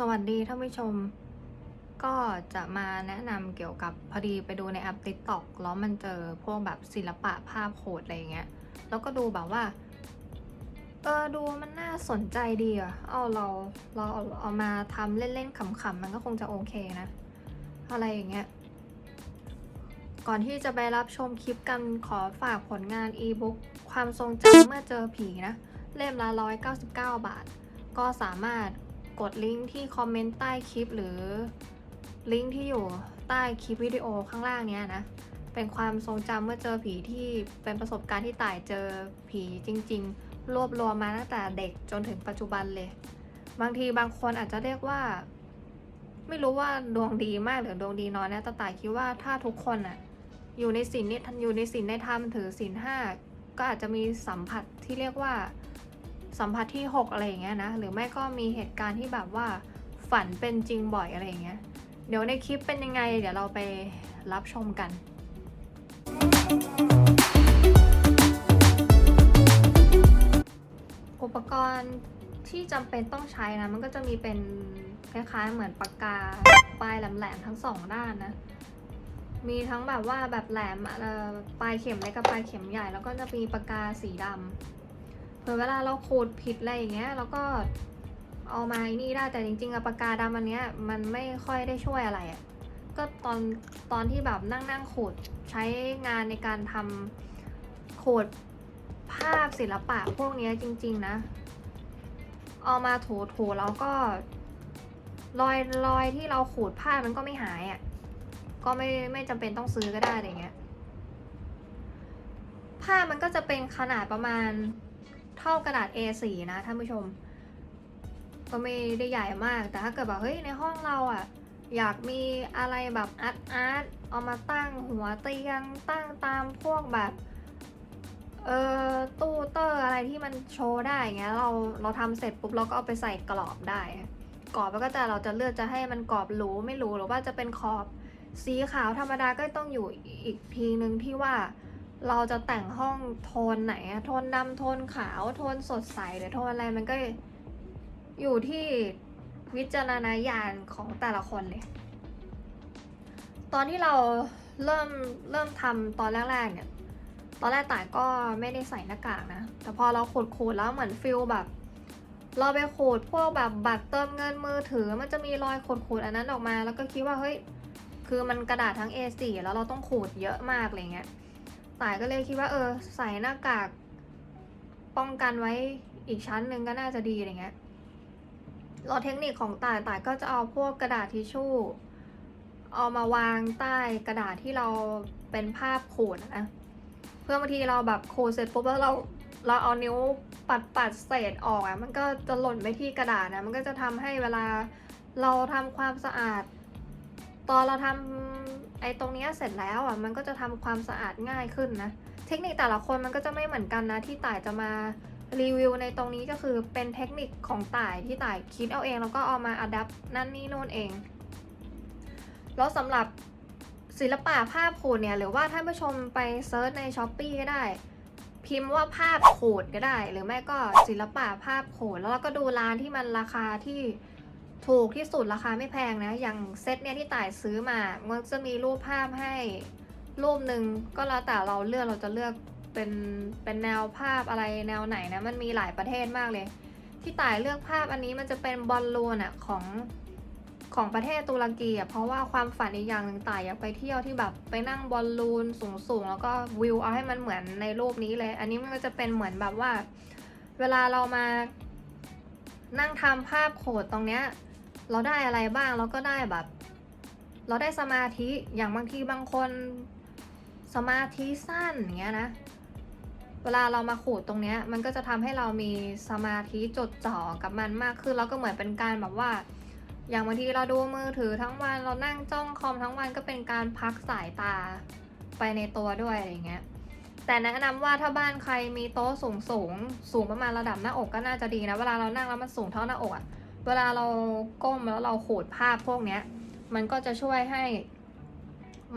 สวัสดีท่านผู้ชม ก็จะมาแนะนำเกี่ยวกับพอดีไปดูในแอป TikTok แล้วมันเจอพวกแบบศิลปะภาพโขดอะไรเงี้ย แล้วก็ดูแบบว่า เออดูมันน่าสนใจดีอะเอาเราเราเอาเอามาทำเล่นๆขำๆมันก็คงจะโอเคนะ อะไรอย่างเงี้ย ก่อนที่จะไปรับชมคลิปกันขอฝากผลงานอีบุ๊กความทรงจำเมื่อเจอผีนะ เล่มละ 199 บาท ก็สามารถ กดลิงก์ที่คอมเมนต์ใต้คลิปหรือลิงก์ที่อยู่ใต้คลิปวิดีโอข้างล่างเนี้ยนะเป็นความทรงจำเมื่อเจอผีที่เป็นประสบการณ์ที่ต่ายเจอผีจริง ๆ รวบรวมมาตั้งแต่เด็กจนถึงปัจจุบันเลย บางทีบางคนอาจจะเรียกว่า ไม่รู้ว่าดวงดีมากหรือดวงดีน้อยนะแต่ต่ายคิดว่าถ้าทุกคนอะอยู่ในศีลนี่อยู่ในศีลในธรรมถือศีลห้าก็อาจจะมีสัมผัสที่เรียกว่า สัมผัสที่ 6 อะไรอย่างเงี้ยนะ หรือไม่ก็มีเหตุการณ์ที่แบบว่าฝันเป็นจริงบ่อยอะไรอย่างเงี้ย เดี๋ยวในคลิปเป็นยังไง เดี๋ยวเราไปรับชมกันอุปกรณ์ที่จำเป็นต้องใช้นะ มันก็จะมีเป็นคล้ายๆ เหมือนปากกาปลายแหลมๆทั้งสองด้านนะ มีทั้งแบบว่าแบบแหลมปลายเข็มเล็กกับปลายเข็มใหญ่ แล้วก็จะมีปากกาสีดำ เผื่อเวลาเราขูดผิดอะไรอย่างเงี้ยเราก็เอามาไอ้นี่ได้แต่จริงๆอะปากกาดำอันเนี้ยมันไม่ค่อยได้ช่วยอะไรอะก็ตอนตอนที่แบบนั่งนั่งขูดใช้งานในการทำขูดภาพศิลปะพวกเนี้ยจริง ๆนะ เอามาถูถูๆแล้วก็ รอยรอยที่เราขูดภาพมันก็ไม่หายอะ่ะ ก็ไม่ไม่จำเป็นต้องซื้อก็ได้อะไรเงี้ยภาพมันก็จะเป็นขนาดประมาณ เท่ากระดาษ A4 นะท่านผู้ชม ก็ไม่ได้ใหญ่มาก แต่ถ้าเกิดแบบเฮ้ยในห้องเราอะ่ะ อยากมีอะไรแบบอาร์ตอาร์ตเอามาตั้งหัวเตียงตั้งตามพวกแบบเออตู้เตอร์อะไรที่มันโชว์ได้อย่างเงี้ยเราเราทำเสร็จปุ๊บเราก็เอาไปใส่กรอบได้กรอบแล้วก็จะเราจะเลือกจะให้มันกรอบหรูไม่หรูหรือว่าจะเป็นขอบสีขาวธรรมดาก็ต้องอยู่อีกทีนึงที่ว่า เราจะแต่งห้องโทนไหนอะโทนดำโทนขาวโทนสดใสหรือโทนอะไรมันก็อยู่ที่วิจารณญาณของแต่ละคนเลย ตอนที่เราเริ่มเริ่มทำตอนแรกๆเนี่ย ตอนแรกต่ายก็ไม่ได้ใส่หน้ากากนะ แต่พอเราขูดขูดแล้วเหมือนฟิลแบบ เราไปขูดพวกแบบบัตรเติมเงินมือถือ มันจะมีรอยขูดขูดอันนั้นออกมา แล้วก็คิดว่าเฮ้ย คือมันกระดาษทั้ง A4 แล้วเราต้องขูดเยอะมากอะไรเงี้ย ต่ายก็เลยคิดว่าเออ ใส่หน้ากากป้องกันไว้อีกชั้นหนึ่งก็น่าจะดีอะไรเงี้ยเราเทคนิคของต่ายต่ายก็จะเอาพวกกระดาษทิชชู่ เอามาวางใต้กระดาษที่เราเป็นภาพขูดนะเพื่อบางทีเราแบบขูดเสร็จปุ๊บแล้วเราเราเอานิ้วปัดปัดเศษออกอะมันก็จะหล่นไปที่กระดาษนะมันก็จะทำให้เวลาเราทำความสะอาด ตอนเราทำ ไอ้ตรงนี้เสร็จแล้วอะมันก็จะทำความสะอาดง่ายขึ้นนะ เทคนิคแต่ละคนมันก็จะไม่เหมือนกันนะที่ต่ายจะมารีวิวในตรงนี้ก็คือเป็นเทคนิคของต่ายที่ต่ายคิดเอาเองแล้วก็เอามาอัดแอปนั่นนี่โน่นเอง แล้วสำหรับศิลปะภาพขูดเนี่ยหรือว่าท่านผู้ชมไปเซิร์ชในช้อปปีก็ได้ พิมพ์ว่าภาพขูดก็ได้ หรือไม่ก็ศิลปะภาพขูดแล้วเราก็ดูร้านที่มันราคาที่ ถูกที่สุดราคาไม่แพงนะ อย่างเซตเนี่ยที่ต่ายซื้อมา มันจะมีรูปภาพให้รูปหนึ่งก็แล้วแต่เราเลือกเราจะเลือกเป็นเป็นแนวภาพอะไรแนวไหนนะ มันมีหลายประเทศมากเลย ที่ต่ายเลือกภาพอันนี้มันจะเป็นบอลลูนอะของของประเทศตุรกีอะเพราะว่าความฝันอีกอย่างหนึ่งต่ายอยากไปเที่ยวที่แบบไปนั่งบอลลูนสูงๆ แล้วก็วิวเอาให้มันเหมือนในรูปนี้เลย อันนี้มันก็จะเป็นเหมือนแบบว่า เวลาเรามานั่งทำภาพโขดตรงเนี้ย เราได้อะไรบ้างเราก็ได้แบบ เราได้สมาธิอย่างบางทีบางคนสมาธิสั้นอย่างเงี้ยนะเวลาเรามาขูดตรงเนี้ยมันก็จะทำให้เรามีสมาธิจดจ่อกับมันมากขึ้นแล้วก็เหมือนเป็นการแบบว่า อย่างบางทีเราดูมือถือทั้งวันเรานั่งจ้องคอมทั้งวันก็เป็นการพักสายตาไปในตัวด้วยอะไรเงี้ยแต่แนะนำว่าถ้าบ้านใครมีโต๊ะสูงสูงสูงประมาณระดับหน้าอกก็น่าจะดีนะเวลาเรานั่งแล้วมันสูงเท่าหน้าอกอะ เวลาเราก้มแล้วเราขูดภาพพวกเนี้ย มันก็จะช่วยให้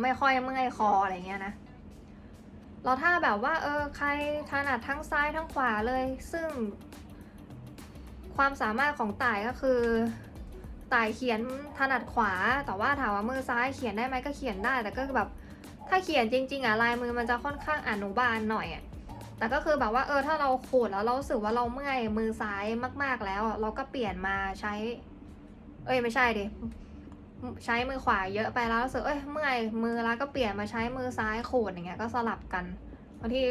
ไม่ค่อยเมื่อยคออะไรเงี้ยนะเราถ้าแบบว่า เออ ใครถนัดทั้งซ้ายทั้งขวาเลย ซึ่ง ความสามารถของต่ายก็คือต่ายเขียนถนัดขวา แต่ว่าถามว่ามือซ้ายเขียนได้ไหมก็เขียนได้ แต่ก็แบบ ถ้าเขียนจริง ๆอะลายมือมันจะค่อนข้างอนุบาลหน่อยอะ แต่ก็คือแบบว่าเออถ้าเราขูดแล้วเราสึกว่าเราเมื่อยมือซ้ายมาก ๆ แล้ว เราก็เปลี่ยนมาใช้ เอ้ยไม่ใช่ดิใช้มือขวาเยอะไปแล้วรู้สึกเอ้ยเมื่อยมือแล้วก็เปลี่ยนมาใช้มือซ้ายขูดอย่างเงี้ยก็สลับกันบางที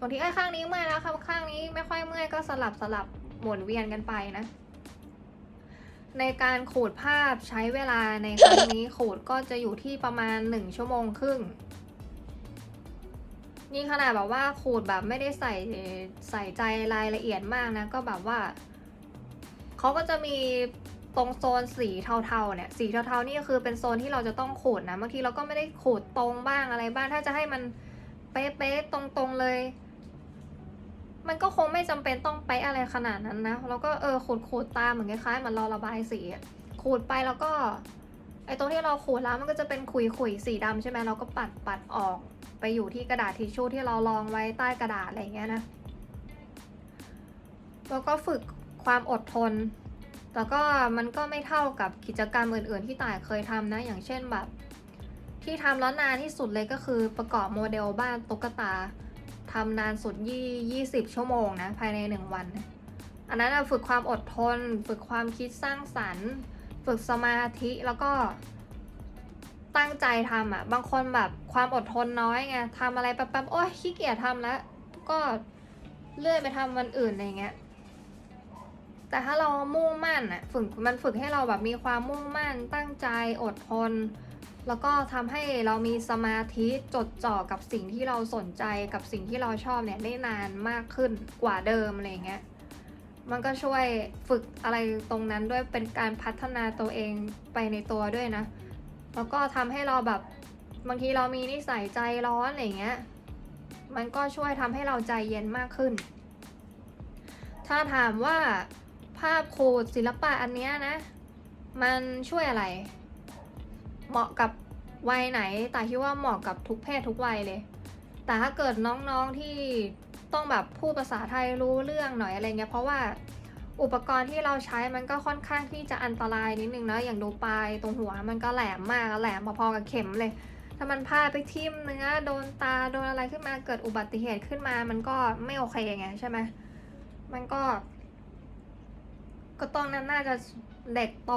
บางทีไอ้ยข้างนี้เมื่อยแล้วครับข้างนี้ไม่ค่อยเมื่อยก็สลับสลับหมุนเวียนกันไปนะ ในการขูดภาพใช้เวลาในครั้งนี้ขูดก็จะอยู่ที่ประมาณหนึ่งชั่วโมงครึ่ง นี่ขนาดแบบว่าขูดแบบไม่ได้ใส่ใส่ใจรายละเอียดมากนะ ก็แบบว่าเขาก็จะมีตรงโซนสีเทาๆเนี่ยสีเทาๆนี่ก็คือเป็นโซนที่เราจะต้องขูดนะบางทีเราก็ไม่ได้ขูดตรงบ้างอะไรบ้างถ้าจะให้มันเป๊ะๆตรงๆเลย มันก็คงไม่จำเป็นต้องไปอะไรขนาดนั้นนะแล้วก็เออขูดขูดๆตามเหมือนคล้ายๆเหมือนเราระบายสีขูดไปแล้วก็ไอ้ตรงที่เราขูดแล้วมันก็จะเป็นขุยขุยๆสีดำใช่ไหมเราก็ปัดปัดออก ไปอยู่ที่กระดาษทิชชู่ที่เรารองไว้ใต้กระดาษอะไรอย่างเงี้ยนะ แล้วก็ฝึกความอดทนแต่ก็มันก็ไม่เท่ากับกิจกรรมอื่น ๆ ที่ต่ายเคยทำนะ อย่างเช่นแบบ ที่ทำแล้วนานที่สุดเลยก็คือประกอบโมเดลบ้านตุ๊กตาทำนานสุดยี่ยี่สิบชั่วโมงนะภายในหนึ่งวัน อันนั้นฝึกความอดทน ฝึกความคิดสร้างสรรค์ ฝึกสมาธิแล้วก็ ตั้งใจทำอะ บางคนแบบความอดทนน้อยไงทำอะไรแป๊บๆโอ๊ยขี้เกียจทำแล้ว ก็เลื่อนไปทำวันอื่นอะไรเงี้ย แต่ถ้าเรามุ่งมั่นอะฝึกมันฝึกให้เราแบบมีความมุ่งมั่น ตั้งใจอดทน แล้วก็ทำให้เรามีสมาธิจดจ่อกับสิ่งที่เราสนใจกับสิ่งที่เราชอบเนี่ยได้นานมากขึ้นกว่าเดิมอะไรเงี้ยมันก็ช่วยฝึกอะไรตรงนั้นด้วยเป็นการพัฒนาตัวเองไปในตัวด้วยนะ แล้วก็ทำให้เราแบบบางทีเรามีนิสัยใจร้อนอะไรเงี้ย มันก็ช่วยทำให้เราใจเย็นมากขึ้น ถ้าถามว่าภาพโคดศิลปะอันเนี้ยนะ มันช่วยอะไร เหมาะกับวัยไหน แต่คิดว่าเหมาะกับทุกเพศทุกวัยเลย แต่ถ้าเกิดน้องๆที่ต้องแบบพูดภาษาไทยรู้เรื่องหน่อยอะไรเงี้ย เพราะว่า อุปกรณ์ที่เราใช้มันก็ค่อนข้างที่จะอันตรายนิดนึงนะอย่างดูปลายตรงหัวมันก็แหลมมากแหลมพอๆกับเข็มเลย ถ้ามันพลาดไปทิ่มเนื้อโดนตาโดนอะไรขึ้นมาเกิดอุบัติเหตุขึ้นมา มันก็ไม่โอเคไงใช่ไหมมันก็ ก็ต้องนั้นน่าจะเด็กโต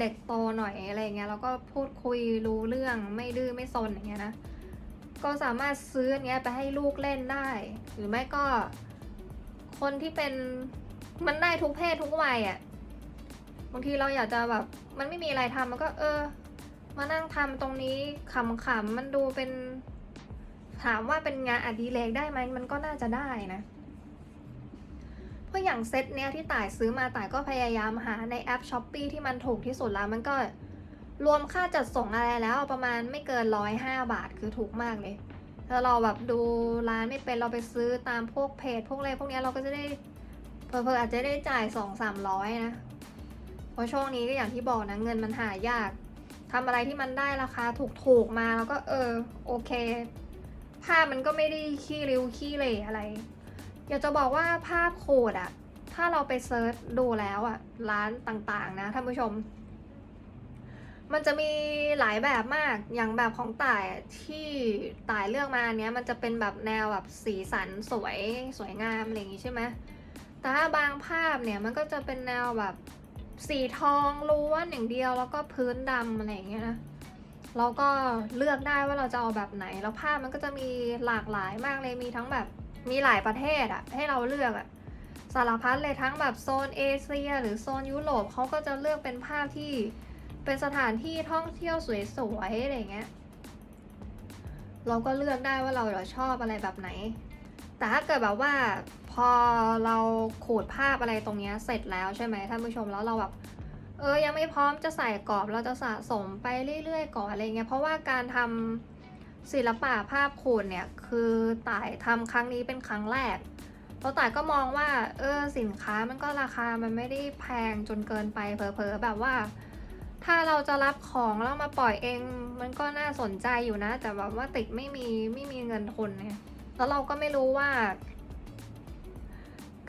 เด็กโตหน่อยอะไรเงี้ยแล้วก็พูดคุยรู้เรื่องไม่ดื้อไม่ซนอย่างเงี้ยนะก็สามารถซื้อเนี้ยไปให้ลูกเล่นได้ หรือไม่ก็คนที่เป็น มันได้ทุกเพศทุกวัยอะ่ะบางทีเราอยากจะแบบมันไม่มีอะไรทำมันก็ เออ มานั่งทำตรงนี้ขำๆมันดูเป็น ถามว่าเป็นงานอดิเรกได้ไหมมันก็น่าจะได้นะเพราะอย่างเซตเนี้ยที่ต่ายซื้อมาต่ายก็พยายามหาในแอป s h อ p e e ที่มันถูกที่สุดแล้วมันก็รวมค่าจัดส่งอะไรแล้วประมาณไม่เกินร้อยห้าบาทคือถูกมากเลยถ้าเราแบบดูร้านไม่เป็นเราไปซื้อตามพวกเพจพวกอะไรพวกเนี้ยเราก็จะได้ เพอเพออาจจะได้จ่ายสองสามร้อยนะ เพราะช่วงนี้ก็อย่างที่บอกนะเงินมันหายากทำอะไรที่มันได้ราคาถูกๆมาแล้วก็เออโอเคภาพมันก็ไม่ได้ขี้ริ้วขี้เหร่อะไร อยากจะบอกว่าภาพโคดอะถ้าเราไปเซิร์ชดูแล้วอะร้านต่างๆนะท่านผู้ชม มันจะมีหลายแบบมากอย่างแบบของต่ายที่ต่ายเลือกมาอันเนี้ยมันจะเป็นแบบแนวแบบสีสันสวยสวยงามอะไรอย่างงี้ใช่ไหม แต่ถ้าบางภาพเนี่ยมันก็จะเป็นแนวแบบสีทองล้วนอย่างเดียวแล้วก็พื้นดำอะไรอย่างเงี้ยนะเราก็เลือกได้ว่าเราจะเอาแบบไหน แล้วภาพมันก็จะมีหลากหลายมากเลยมีทั้งแบบมีหลายประเทศอะให้เราเลือกอะสารพัดเลยทั้งแบบโซนเอเชีย หรือโซนยุโรปเขาก็จะเลือกเป็นภาพที่เป็นสถานที่ท่องเที่ยวสวยๆอะไรอย่างเงี้ยเราก็เลือกได้ว่าเราเราชอบอะไรแบบไหน แต่ถ้าเกิดแบบว่า พอเราขูดภาพอะไรตรงเนี้ยเสร็จแล้วใช่ไหมท่านผู้ชมแล้วเราแบบเออยังไม่พร้อมจะใส่กรอบเราจะสะสมไปเรื่อยๆก่อนอะไรเงี้ยเพราะว่าการทำศิลปะภาพขูดเนี่ยคือต่ายทำครั้งนี้เป็นครั้งแรกแล้วต่ายก็มองว่าเออสินค้ามันก็ราคามันไม่ได้แพงจนเกินไปเผลอๆแบบว่า ถ้าเราจะรับของแล้วมาปล่อยเอง มันก็น่าสนใจอยู่นะ แต่แบบว่าติดไม่มีไม่มีเงินทุนเนี่ยแล้วเราก็ไม่รู้ว่า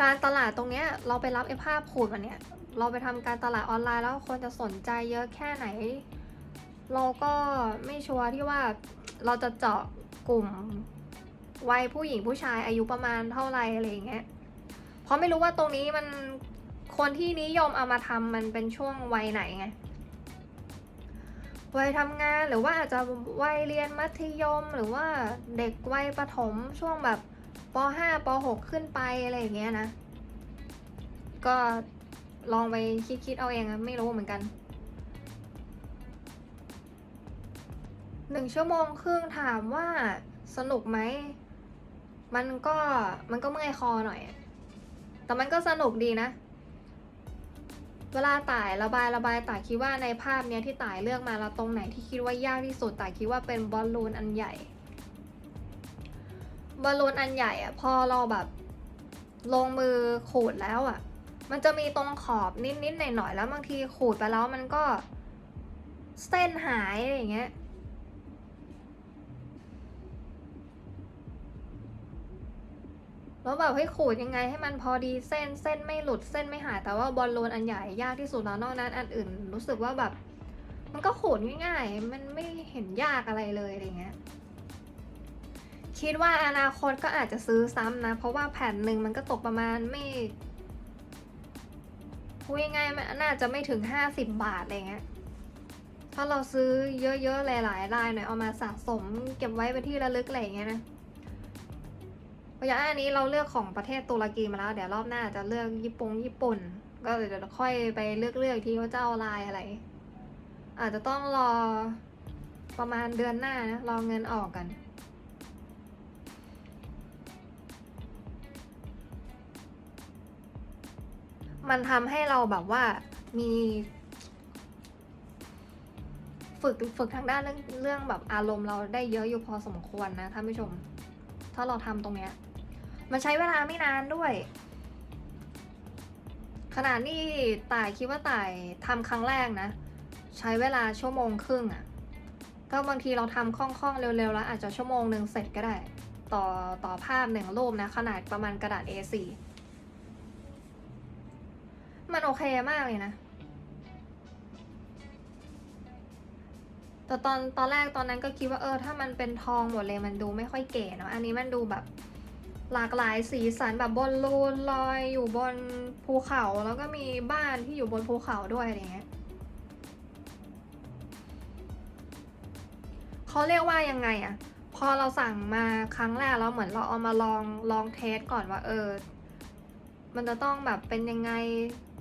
การตลาดตรงเนี้ยเราไปรับไอ้ภาพขูดมันเนี่ยเราไปทำการตลาดออนไลน์แล้วคนจะสนใจเยอะแค่ไหน เราก็ไม่ชัวร์ที่ว่าเราจะเจาะกลุ่มวัยผู้หญิงผู้ชายอายุประมาณเท่าไหร่อะไรอย่างเงี้ยเพราะไม่รู้ว่าตรงนี้มันคนที่นิยมเอามาทำมันเป็นช่วงวัยไหนไงวัยทำงานหรือว่าอาจจะวัยเรียนมัธยม หรือว่าเด็กวัยประถมช่วงแบบ ป .5 ป .6 ขึ้นไปอะไรอย่างเงี้ยนะ ก็ลองไปคิดๆเอาเองอะไม่รู้เหมือนกันหนึ่งชั่วโมงครึ่งถามว่าสนุกไหม มันก็มันก็เมื่อยคอหน่อย แต่มันก็สนุกดีนะ เวลาต่ายระบายระบายต่ายคิดว่าในภาพเนี้ยที่ต่ายเลือกมาแล้วตรงไหนที่คิดว่ายากที่สุดต่ายคิดว่าเป็นบอลลูนอันใหญ่ บอลลูนอันใหญ่อะพอเราแบบลงมือขูดแล้วอะมันจะมีตรงขอบนิดๆหน่อยๆแล้วบางทีขูดไปแล้วมันก็เส้นหายอะไรอย่างเงี้ยแล้วแบบให้ขูดยังไงให้มันพอดีเส้นเส้นไม่หลุดเส้นไม่หายแต่ว่าบอลลูนอันใหญ่ยากที่สุดแล้วนอกนั้นอันอื่น รู้สึกว่าแบบ มันก็ขูดง่ายๆ มันไม่เห็นยากอะไรเลยอะไรเงี้ย คิดว่าอนาคตก็อาจจะซื้อซ้ำนะ เพราะว่าแผ่นหนึ่งมันก็ตกประมาณไม่พูดง่ายๆมันน่าจะไม่ถึงห้าสิบบาทอะไรเงี้ย ถ้าเราซื้อเยอะๆ หลายๆรายหน่อยเอามาสะสม เก็บไว้เป็นที่ระลึกอะไรเงี้ยนะเพราะอย่างอันนี้เราเลือกของประเทศตุรกีมาแล้ว เดี๋ยวรอบหน้าจะเลือกญี่ปุ่งญี่ปุ่น ก็เดี๋ยวค่อยไปเลือกเลือกที่ว่าจะเอาลายอะไร อาจจะต้องรอประมาณเดือนหน้านะ รอเงินออกกัน มันทำให้เราแบบว่ามี ฝึกฝึกทางด้านเรื่องเรื่องแบบอารมณ์เราได้เยอะอยู่พอสมควรนะท่านผู้ชม ถ้าเราทำตรงเนี้ย มันใช้เวลาไม่นานด้วยขนาดนี่ต่ายคิดว่าต่ายทำครั้งแรกนะ ใช้เวลาชั่วโมงครึ่งอะ่ะ ก็บางทีเราทำคล่องๆ เร็วๆ แล้วอาจจะชั่วโมงหนึ่งเสร็จก็ได้ ต่อต่อภาพหนึ่งรูปนะ ขนาดประมาณกระดาษ A4 มันโอเคมากเลยนะ แต่ตอนตอนแรกตอนนั้นก็คิดว่าเออ ถ้ามันเป็นทองหมดเลยมันดูไม่ค่อยเก๋เนาะ อันนี้มันดูแบบหลากหลายสีสันแบบบนลูนลอยอยู่บนภูเขาแล้วก็มีบ้านที่อยู่บนภูเขาด้วยอะไรเงี้ยเขาเรียกว่ายังไงอะพอเราสั่งมาครั้งแรกแล้วเหมือนเราเอามาลองลองเทสก่อนว่าเออ มันจะต้องแบบเป็นยังไง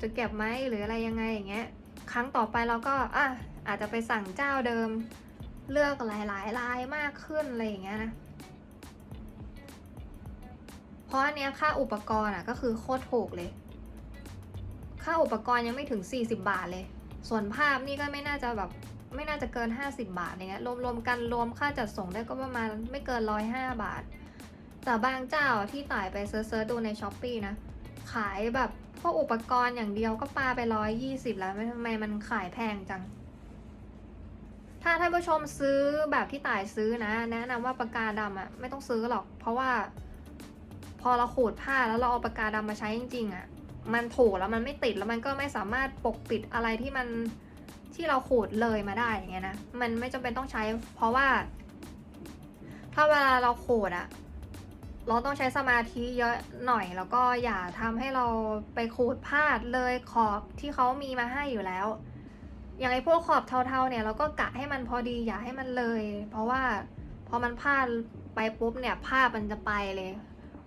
จะเก็บไหมหรืออะไรยังไงอย่างเงี้ย ครั้งต่อไปเราก็อะอาจจะไปสั่งเจ้าเดิม เลือกหลายๆลายมากขึ้นอะไรอย่างเงี้ยนะ เพราะอันเนี้ยค่าอุปกรณ์อะก็คือโคตรถูกเลย ค่าอุปกรณ์ยังไม่ถึง 40 บาทเลย ส่วนภาพนี่ก็ไม่น่าจะแบบไม่น่าจะเกิน 50 บาทอะไรเงี้ยรวมๆกันรวมค่าจัดส่งได้ก็ประมาณไม่เกิน 105 บาท แต่บางเจ้าที่ต่ายไปเซิร์ชๆดูในช้อปปีนะ ขายแบบพวกอุปกรณ์อย่างเดียวก็ปาไปร้อยยี่สิบแล้วทำไมมันขายแพงจัง ถ้าท่านผู้ชมซื้อแบบที่ต่ายซื้อนะ แนะนำว่าปากกาดำอะไม่ต้องซื้อหรอก เพราะว่า พอเราขูดผ้าแล้วเราเอาปากกาดำมาใช้จริงๆอะมันถูแล้วมันไม่ติดแล้วมันก็ไม่สามารถปกปิดอะไรที่มันที่เราขูดเลยมาได้อย่างเงี้ยนะ มันไม่จำเป็นต้องใช้ เพราะว่า ถ้าเวลาเราขูดอะ เราต้องใช้สมาธิเยอะหน่อย แล้วก็อย่าทำให้เราไปขูดพลาดเลยขอบที่เขามีมาให้อยู่แล้ว อย่างไอ้พวกขอบเทาๆเนี่ยเราก็กะให้มันพอดีอย่าให้มันเลย เพราะว่าพอมันพลาดไปปุ๊บเนี่ยภาพมันจะไปเลย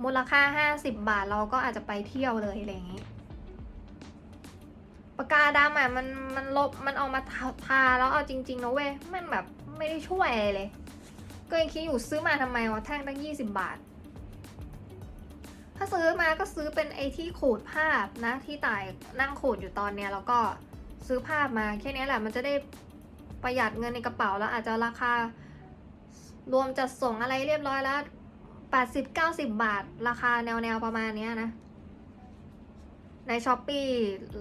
มูลค่า 50 บาทเราก็อาจจะไปเที่ยวเลยอะไรอย่างนี้ปากกาดำอะมันมันลบมันเออกมาทาแล้วเอาจริงๆนะเว้ยมันแบบไม่ได้ช่วยเลย ก็ยังคิดอยู่ซื้อมาทำไมวะแท่งตั้ง 20 บาท ถ้าซื้อมาก็ซื้อเป็นไอที่ขูดภาพนะ ที่ต่ายนั่งขูดอยู่ตอนเนี้ยแล้วก็ซื้อภาพมาแค่นี้แหละมันจะได้ประหยัดเงินในกระเป๋าแล้วอาจจะราคารวมจัดส่งอะไรเรียบร้อยแล้วแปดสิบเก้าสิบบาท ราคาแนวแนวๆประมาณเนี้ยนะ ในช้อปปี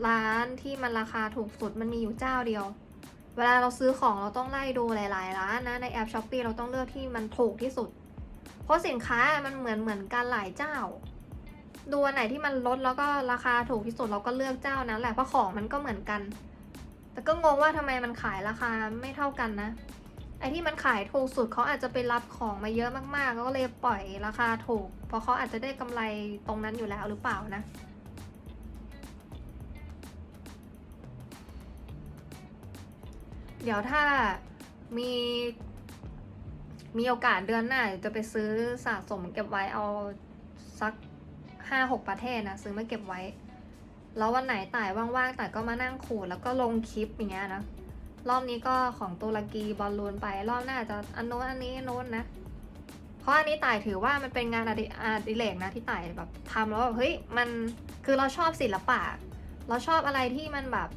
ร้านที่มันราคาถูกสุดมันมีอยู่เจ้าเดียว เวลาเราซื้อของเราต้องไล่ดูหลายๆร้านนะ ในแอปช้อปปีเราต้องเลือกที่มันถูกที่สุด เพราะสินค้ามันเหมือนเหมือนกันหลายเจ้า ดูอันไหนที่มันลดแล้วก็ราคาถูกที่สุดเราก็เลือกเจ้านั้นแหละเพราะของมันก็เหมือนกัน แต่ก็งงว่าทำไมมันขายราคาไม่เท่ากันนะ ไอที่มันขายถูกสุดเขาอาจจะไปรับของมาเยอะมากๆ ก็เลยปล่อยราคาถูก เพราะเขาอาจจะได้กำไรตรงนั้นอยู่แล้วหรือเปล่านะเดี๋ยวถ้ามีมีโอกาสเดือนหน้าจะไปซื้อสะสมเก็บไว้เอาสัก ห้าหกประเทศนะซื้อมาเก็บไว้ แล้ววันไหนต่ายว่างๆต่ายก็มานั่งขูดแล้วก็ลงคลิปอย่างเงี้ยนะรอบนี้ก็ของตุรกีบอลลูนไปรอบหน้าจะอันโน้นอันนี้อันโน้นนะ เพราะอันนี้ต่ายถือว่ามันเป็นงานอดิอดิเรกนะที่ต่ายแบบทำแล้วแบบเฮ้ยมันคือเราชอบศิลปะ เราชอบอะไรที่มันแบบ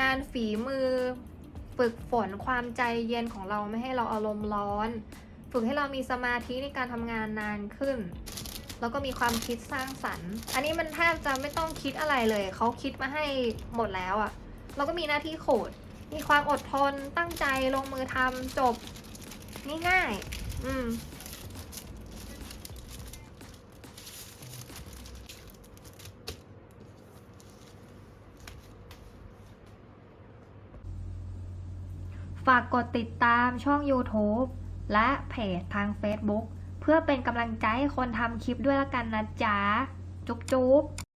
งานฝีมือ ฝึกฝนความใจเย็นของเราไม่ให้เราอารมณ์ร้อน ฝึกให้เรามีสมาธิในการทำงานนานขึ้น แล้วก็มีความคิดสร้างสรรค์ อันนี้มันแทบจะไม่ต้องคิดอะไรเลย เขาคิดมาให้หมดแล้วอะเราก็มีหน้าที่โขด มีความอดทน ตั้งใจลงมือทำจบ ง่ายๆ อืมฝากกดติดตามช่อง YouTube และเพจทาง Facebook พื่อเป็นกำลังใจให้คนทำคลิปด้วยละกันนะจ๊ะ จุ๊บจุ๊บ